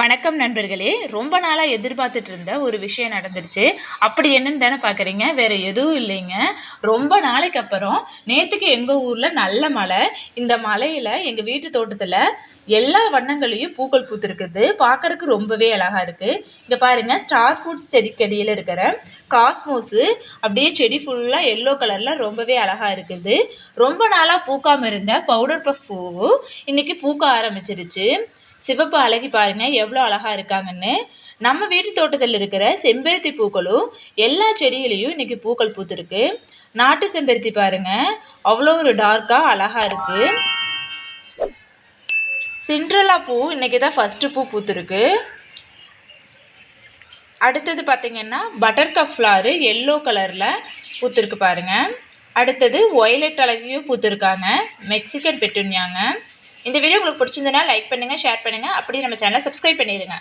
வணக்கம் நண்பர்களே. ரொம்ப நாளாக எதிர்பார்த்துட்டு இருந்த ஒரு விஷயம் நடந்துருச்சு. அப்படி என்னன்னு தானே பார்க்குறீங்க வேறு எதுவும் இல்லைங்க. ரொம்ப நாளைக்கு அப்புறம் நேற்றுக்கு எங்கள் ஊரில் நல்ல மழை. இந்த மலையில் எங்கள் வீட்டு தோட்டத்தில் எல்லா வண்ணங்களையும் பூக்கள் பூத்துருக்குது. பார்க்கறக்கு ரொம்பவே அழகாக இருக்குது இங்கே பாருங்கள் ஸ்டார் ஃப்ரூட்ஸ் செடிக்கடியில் இருக்கிற காஸ்மோஸு அப்படியே செடி ஃபுல்லாக எல்லோ கலரில் ரொம்பவே அழகாக இருக்குது. ரொம்ப நாளாக பூக்காமல் இருந்த பவுடர் பஃப் பூவும் இன்றைக்கி பூக்க ஆரம்பிச்சிருச்சு. சிவப்பு அழகி பாருங்கள் எவ்வளோ அழகாக இருக்காங்கன்னு. நம்ம வீட்டு தோட்டத்தில் இருக்கிற செம்பருத்தி பூக்களும் எல்லா செடியிலையும் இன்னைக்கு பூக்கள் பூத்துருக்கு. நாட்டு செம்பருத்தி பாருங்க அவ்வளோ ஒரு டார்க்காக அழகாக இருக்குது சிண்ட்ரலா பூ இன்றைக்கி தான் ஃபஸ்ட்டு பூ பூத்துருக்கு. அடுத்தது பார்த்தீங்கன்னா பட்டர்கப் ஃப்ளாரு எல்லோ கலரில் பூத்துருக்கு பாருங்க. அடுத்தது ஒயலட் அழகியும் பூத்துருக்காங்க மெக்சிகன் பெட்டுன்யாங்க இந்த வீடியோ உங்களுக்கு பிடிச்சிருந்தனா லைக் பண்ணுங்கள் ஷேர் பண்ணுங்கள் அப்படியே நம்ம சேனலை சப்ஸ்கிரைப் பண்ணிடுங்க.